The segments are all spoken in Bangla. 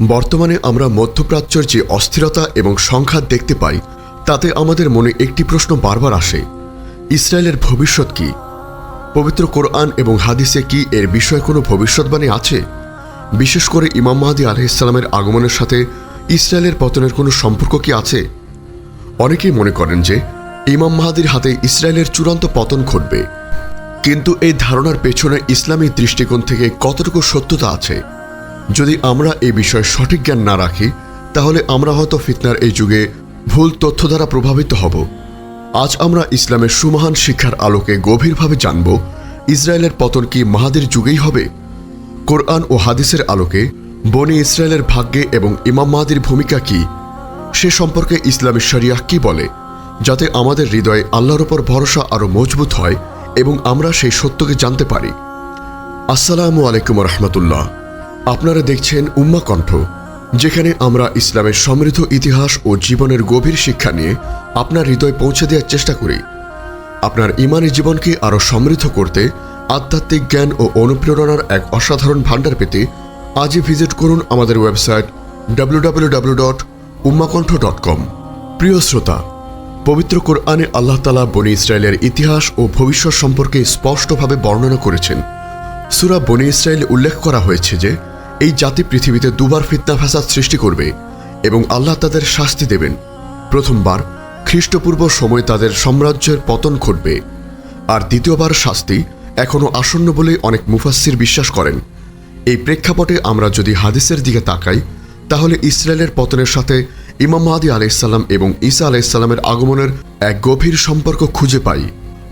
বর্তমানে আমরা মধ্যপ্রাচ্যের যে অস্থিরতা এবং সংঘাত দেখতে পাই, তাতে আমাদের মনে একটি প্রশ্ন বারবার আসে। ইসরায়েলের ভবিষ্যৎ কি? পবিত্র কোরআন এবং হাদিসে কি এর বিষয়ে কোনো ভবিষ্যৎবাণী আছে? বিশেষ করে ইমাম মাহাদি আলহিসাল্লামের আগমনের সাথে ইসরায়েলের পতনের কোনো সম্পর্ক কি আছে? অনেকেই মনে করেন যে, ইমাম মাহাদির হাতে ইসরায়েলের চূড়ান্ত পতন ঘটবে। কিন্তু এই ধারণার পেছনে ইসলামী দৃষ্টিকোণ থেকে কতটুকু সত্যতা আছে? যদি আমরা এই বিষয়ে সঠিক জ্ঞান না রাখি, তাহলে আমরা হয়তো ফিতনার এই যুগে ভুল তথ্য দ্বারা প্রভাবিত হব। আজ আমরা ইসলামের সুমহান শিক্ষার আলোকে গভীরভাবে জানব, ইসরায়েলের পতন কি মাহাদির যুগেই হবে? কোরআন ও হাদিসের আলোকে বনি ইসরায়েলের ভাগ্যে এবং ইমাম মাহাদির ভূমিকা কি? সে সম্পর্কে ইসলামী শরিয়াহ কি বলে? যাতে আমাদের হৃদয়ে আল্লাহর ওপর ভরসা আরও মজবুত হয় এবং আমরা সেই সত্যকে জানতে পারি। আসসালামু আলাইকুম রহমতুল্লাহ। আপনারা দেখছেন উম্মা কণ্ঠ, যেখানে আমরা ইসলামের সমৃদ্ধ ইতিহাস ও জীবনের গভীর শিক্ষা নিয়ে আপনার হৃদয় পৌঁছে দেওয়ার চেষ্টা করি। আপনার ইমানি জীবনকে আরও সমৃদ্ধ করতে আধ্যাত্মিক জ্ঞান ও অনুপ্রেরণার এক অসাধারণ ভাণ্ডার পেতে আজই ভিজিট করুন আমাদের website W W W dot dot com প্রিয় শ্রোতা, পবিত্র কোরআনে আল্লাহ তালা বনি ইসরায়েলের ইতিহাস ও ভবিষ্যৎ সম্পর্কে স্পষ্টভাবে বর্ণনা করেছেন। সুরা বনি ইসরায়েল উল্লেখ করা হয়েছে যে এই জাতি পৃথিবীতে দুবার ফিতনা ফাসাদ সৃষ্টি করবে এবং আল্লাহ তাদের শাস্তি দেবেন। প্রথমবার, খ্রিস্টপূর্ব সময় তাদের সাম্রাজ্যের পতন ঘটবে। আর দ্বিতীয়বার শাস্তি এখনও আসন্ন বলে অনেক মুফাসসির বিশ্বাস করেন। এই প্রেক্ষাপটে আমরা যদি হাদিসের দিকে তাকাই, তাহলে ইসরায়েলের পতনের সাথে ইমাম মাহাদি আলাইসাল্লাম এবং ঈসা আলাইসাল্লামের আগমনের এক গভীর সম্পর্ক খুঁজে পাই।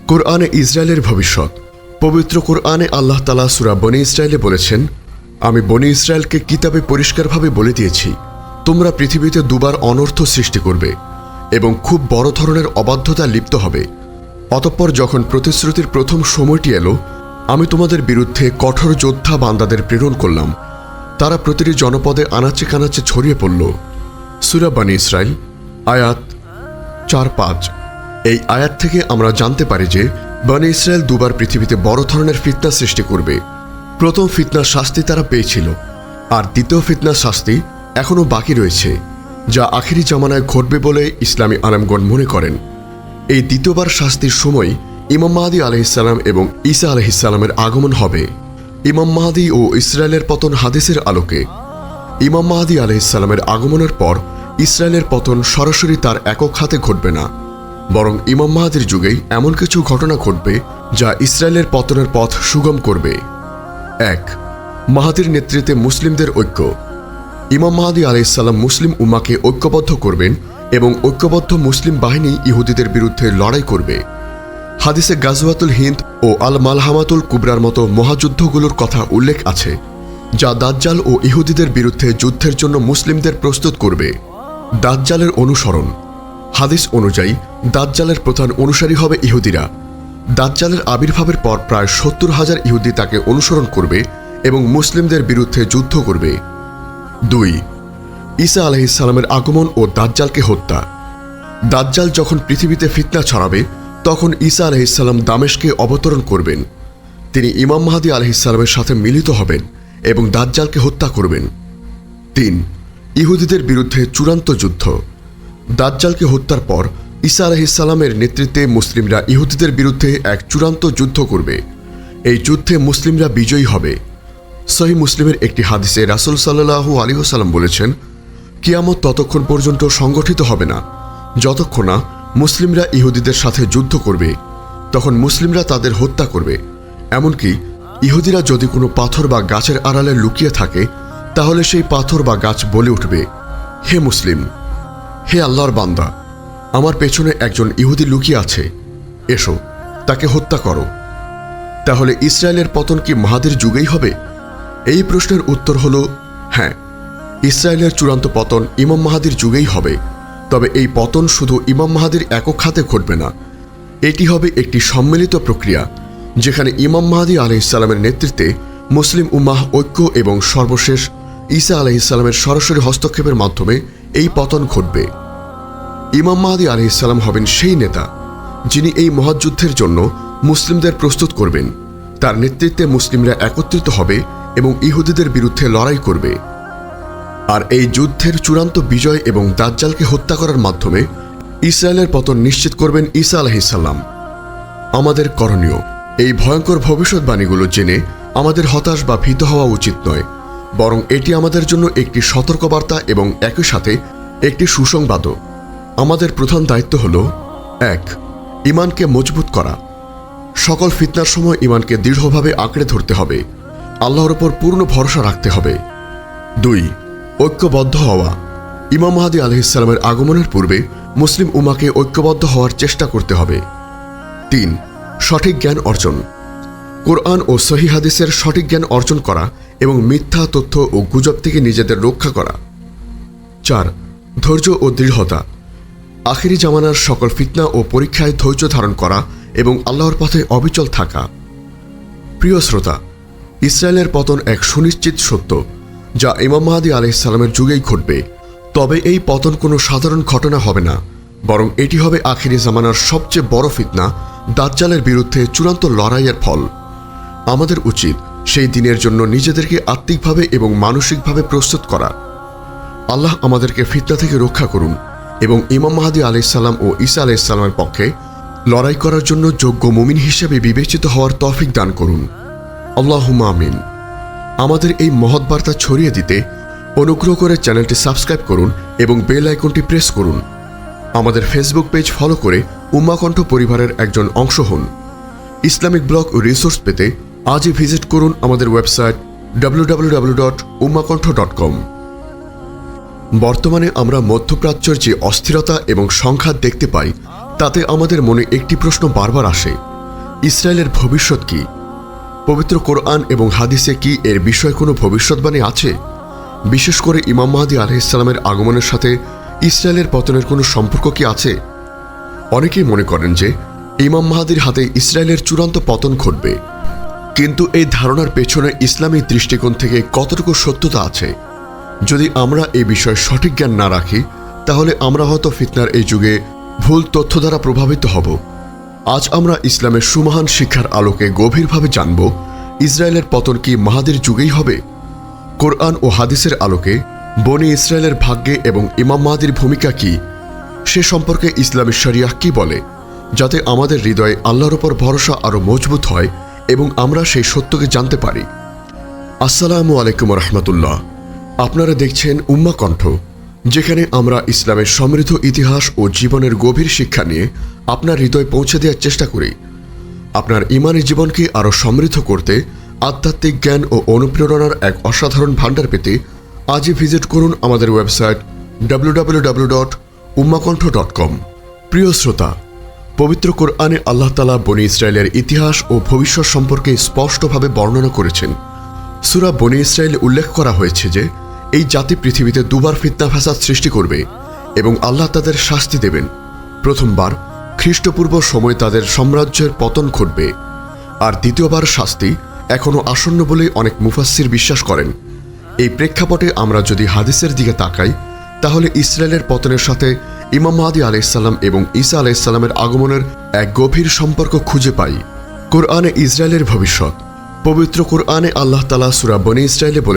কোরআনে ইসরায়েলের ভবিষ্যৎ। পবিত্র কোরআনে আল্লাহ তালা সুরা বনি ইসরায়েলে বলেছেন আমি বনি ইসরায়েলকে কিতাবে পরিষ্কারভাবে বলে দিয়েছি, তোমরা পৃথিবীতে দুবার অনর্থ সৃষ্টি করবে এবং খুব বড় ধরনের অবাধ্যতা লিপ্ত হবে। অতঃপর যখন প্রতিশ্রুতির প্রথম সময়টি এলো, আমি তোমাদের বিরুদ্ধে কঠোর যোদ্ধা বান্দাদের প্রেরণ করলাম। তারা প্রতিটি জনপদে আনাচে কানাচে ছড়িয়ে পড়ল। সুরা বানি ইসরায়েল, আয়াত চার পাঁচ। এই আয়াত থেকে আমরা জানতে পারি যে, বানি ইসরায়েল দুবার পৃথিবীতে বড় ধরনের ফিতনা সৃষ্টি করবে। প্রথম ফিতনার শাস্তি তারা পেয়েছিল, আর দ্বিতীয় ফিতনার শাস্তি এখনও বাকি রয়েছে, যা আখিরি জামানায় ঘটবে বলে ইসলামী আলমগণ মনে করেন। এই দ্বিতীয়বার শাস্তির সময় ইমাম মাহাদি আলহিসাল্লাম এবং ঈসা আলহিসাল্লামের আগমন হবে। ইমাম মাহাদি ও ইসরায়েলের পতন হাদিসের আলোকে। ইমাম মাহাদি আলহিসাল্লামের আগমনের পর ইসরায়েলের পতন সরাসরি তার একক হাতে ঘটবে না, বরং ইমাম মাহাদির যুগেই এমন কিছু ঘটনা ঘটবে যা ইসরায়েলের পতনের পথ সুগম করবে। এক মাহাদির নেতৃত্বে মুসলিমদের ঐক্য। ইমাম মাহাদি আলাইসাল্লাম মুসলিম উম্মাকে ঐক্যবদ্ধ করবেন এবং ঐক্যবদ্ধ মুসলিম বাহিনী ইহুদিদের বিরুদ্ধে লড়াই করবে। হাদিসে গাজওয়াতুল হিন্দ ও আল মালহামাতুল কুবরার মতো মহাযুদ্ধগুলোর কথা উল্লেখ আছে, যা দাজ্জাল ও ইহুদিদের বিরুদ্ধে যুদ্ধের জন্য মুসলিমদের প্রস্তুত করবে। দাজ্জালের অনুসরণ। হাদিস অনুযায়ী, দাজ্জালের প্রধান অনুসারী হবে ইহুদিরা। দাজ্জালের আবির্ভাবের পর প্রায় সত্তর হাজার ইহুদি তাকে অনুসরণ করবে এবং মুসলিমদের বিরুদ্ধে যুদ্ধ করবে। দুই, ঈসা আলহিসাল্লামের আগমন ও দাজ্জালকে হত্যা। দাজ্জাল যখন পৃথিবীতে ফিতনা ছড়াবে, তখন ঈসা আলহিসাল্লাম দামেশকে অবতরণ করবেন। তিনি ইমাম মাহাদি আলহিসাল্লামের সাথে মিলিত হবেন এবং দাজ্জালকে হত্যা করবেন। তিন, ইহুদিদের বিরুদ্ধে চূড়ান্ত যুদ্ধ। দাজ্জালকে হত্যার পর ঈসা আলহিসাল্লামের নেতৃত্বে মুসলিমরা ইহুদিদের বিরুদ্ধে এক চূড়ান্ত যুদ্ধ করবে। এই যুদ্ধে মুসলিমরা বিজয়ী হবে। সহি মুসলিমের একটি হাদিসে রাসুল সাল্লাহু আলিহসাল্লাম বলেছেন, কিয়ামত ততক্ষণ পর্যন্ত সংগঠিত হবে না। যতক্ষণ না মুসলিমরা ইহুদিদের সাথে যুদ্ধ করবে, তখন মুসলিমরা তাদের হত্যা করবে। এমনকি ইহুদিরা যদি কোনো পাথর বা গাছের আড়ালে লুকিয়ে থাকে, তাহলে সেই পাথর বা গাছ বলে উঠবে। হে মুসলিম, হে আল্লাহর বান্দা আমার পেছনে একজন ইহুদি লুকিয়ে আছে। এসো, তাকে হত্যা করো। তাহলে ইসরায়েলের পতন কি মাহাদের যুগেই হবে? এই প্রশ্নের উত্তর হল হ্যাঁ ইসরায়েলের চূড়ান্ত পতন ইমাম মাহাদির যুগেই হবে। তবে এই পতন শুধু ইমাম মাহাদির একক হাতে ঘটবে না। এটি হবে একটি সম্মিলিত প্রক্রিয়া, যেখানে ইমাম মাহাদি আলহিসাল্লামের নেতৃত্বে মুসলিম উম্মাহ ঐক্য এবং সর্বশেষ ঈসা আলহিসাল্লামের সরাসরি হস্তক্ষেপের মাধ্যমে এই পতন ঘটবে। ইমাম মাহাদি আলহিসাল্লাম হবেন সেই নেতা, যিনি এই মহাযুদ্ধের জন্য মুসলিমদের প্রস্তুত করবেন। তার নেতৃত্বে মুসলিমরা একত্রিত হবে এবং ইহুদিদের বিরুদ্ধে লড়াই করবে। আর এই যুদ্ধের চূড়ান্ত বিজয় এবং দাজ্জালকে হত্যা করার মাধ্যমে ইসরায়েলের পতন নিশ্চিত করবেন ঈসা আলহিসাল্লাম আমাদের করণীয়, এই ভয়ঙ্কর ভবিষ্যৎবাণীগুলো জেনে আমাদের হতাশ বা ভীত হওয়া উচিত নয়, বরং এটি আমাদের জন্য একটি সতর্কবার্তা এবং একই সাথে একটি সুসংবাদও। আমাদের প্রধান দায়িত্ব হল, এক, ইমানকে মজবুত করা। সকল ফিতনার সময় ইমানকে দৃঢ়ভাবে আঁকড়ে ধরতে হবে। আল্লাহর ওপর পূর্ণ ভরসা রাখতে হবে। দুই, ঐক্যবদ্ধ হওয়া। ইমাম মাহাদি আলহিসাল্লামের আগমনের পূর্বে মুসলিম উমাকে ঐক্যবদ্ধ হওয়ার চেষ্টা করতে হবে। তিন, সঠিক জ্ঞান অর্জন। কোরআন ও সহি হাদিসের সঠিক জ্ঞান অর্জন করা এবং মিথ্যা তথ্য ও গুজব থেকে নিজেদের রক্ষা করা। চার, ধৈর্য ও দৃঢ়তা। আখিরি জামানার সকল ফিতনা ও পরীক্ষায় ধৈর্য ধারণ করা এবং আল্লাহর পথে অবিচল থাকা। প্রিয় শ্রোতা, ইসরায়েলের পতন এক সুনিশ্চিত সত্য, যা ইমাম মাহাদি আলহিসাল্লামের যুগেই ঘটবে। তবে এই পতন কোনো সাধারণ ঘটনা হবে না, বরং এটি হবে আখিরি জামানার সবচেয়ে বড় ফিতনা, দাজ্জালের বিরুদ্ধে চূড়ান্ত লড়াইয়ের ফল। আমাদের উচিত সেই দিনের জন্য নিজেদেরকে আত্মিকভাবে এবং মানসিকভাবে প্রস্তুত করা। আল্লাহ আমাদেরকে ফিতনা থেকে রক্ষা করুন। এবং ইমাম মাহাদি আলাইসাল্লাম ও ঈসা আলাইসাল্লামের পক্ষে লড়াই করার জন্য যোগ্য মুমিন হিসেবে বিবেচিত হওয়ার তফিক দান করুন। আল্লাহুম্মা আমিন। আমাদের এই মহৎ বার্তা ছড়িয়ে দিতে অনুগ্রহ করে চ্যানেলটি সাবস্ক্রাইব করুন এবং বেল আইকনটি প্রেস করুন। আমাদের ফেসবুক পেজ ফলো করে উম্মাকণ্ঠ পরিবারের একজন অংশ হন। ইসলামিক ব্লগ ও রিসোর্স পেতে আজই ভিজিট করুন আমাদের ওয়েবসাইট www.ummakontho.com বর্তমানে আমরা মধ্যপ্রাচ্যের যে অস্থিরতা এবং সংঘাত দেখতে পাই, তাতে আমাদের মনে একটি প্রশ্ন বারবার আসে। ইসরায়েলের ভবিষ্যৎ কি? পবিত্র কোরআন এবং হাদিসে কি এর বিষয়ে কোনো ভবিষ্যৎবাণী আছে? বিশেষ করে ইমাম মাহাদি আলহিসাল্লামের আগমনের সাথে ইসরায়েলের পতনের কোনো সম্পর্ক কি আছে? অনেকেই মনে করেন যে, ইমাম মাহাদির হাতে ইসরায়েলের চূড়ান্ত পতন ঘটবে। কিন্তু এই ধারণার পেছনে ইসলামী দৃষ্টিকোণ থেকে কতটুকু সত্যতা আছে? যদি আমরা এই বিষয়ে সঠিক জ্ঞান না রাখি, তাহলে আমরা হয়তো ফিতনার এই যুগে ভুল তথ্য দ্বারা প্রভাবিত হব। আজ আমরা ইসলামের সুমহান শিক্ষার আলোকে গভীরভাবে জানব, ইসরায়েলের পতন কি মাহাদের যুগেই হবে? কোরআন ও হাদিসের আলোকে বনি ইসরায়েলের ভাগ্যে এবং ইমাম মাহাদির ভূমিকা কি? সে সম্পর্কে ইসলামী শরিয়াহ কি বলে? যাতে আমাদের হৃদয়ে আল্লাহর ওপর ভরসা আরও মজবুত হয় এবং আমরা সেই সত্যকে জানতে পারি। আসসালামু আলাইকুম রহমতুল্লাহ। আপনারা দেখছেন উম্মা কণ্ঠ, যেখানে আমরা ইসলামের সমৃদ্ধ ইতিহাস ও জীবনের গভীর শিক্ষা নিয়ে আপনার হৃদয় পৌঁছে দেওয়ার চেষ্টা করি। আপনার ইমানি জীবনকে আরও সমৃদ্ধ করতে আধ্যাত্মিক জ্ঞান ও অনুপ্রেরণার এক অসাধারণ ভাণ্ডার পেতে আজই ভিজিট করুন আমাদের ওয়েবসাইট কম প্রিয় শ্রোতা, পবিত্র কোরআনে আল্লাহ তালা বনি ইসরায়েলের ইতিহাস ও ভবিষ্যৎ সম্পর্কে স্পষ্টভাবে বর্ণনা করেছেন। সুরা বনি ইসরায়েলে উল্লেখ করা হয়েছে যে এই জাতি পৃথিবীতে দুবার ফিতনা ফাসাদ সৃষ্টি করবে এবং আল্লাহ তাদের শাস্তি দেবেন। প্রথমবার, খ্রিস্টপূর্ব সময় তাদের সাম্রাজ্যের পতন ঘটবে। আর দ্বিতীয়বার শাস্তি এখনও আসন্ন বলে অনেক মুফাসসির বিশ্বাস করেন। এই প্রেক্ষাপটে আমরা যদি হাদিসের দিকে তাকাই, তাহলে ইসরায়েলের পতনের সাথে ইমাম মাহাদি আলাইসাল্লাম এবং ঈসা আলাইসাল্লামের আগমনের এক গভীর সম্পর্ক খুঁজে পাই। কোরআনে ইসরায়েলের ভবিষ্যৎ, পবিত্র কোরআনে আল্লাহ তালা সুরা ইসরায়েলে বলে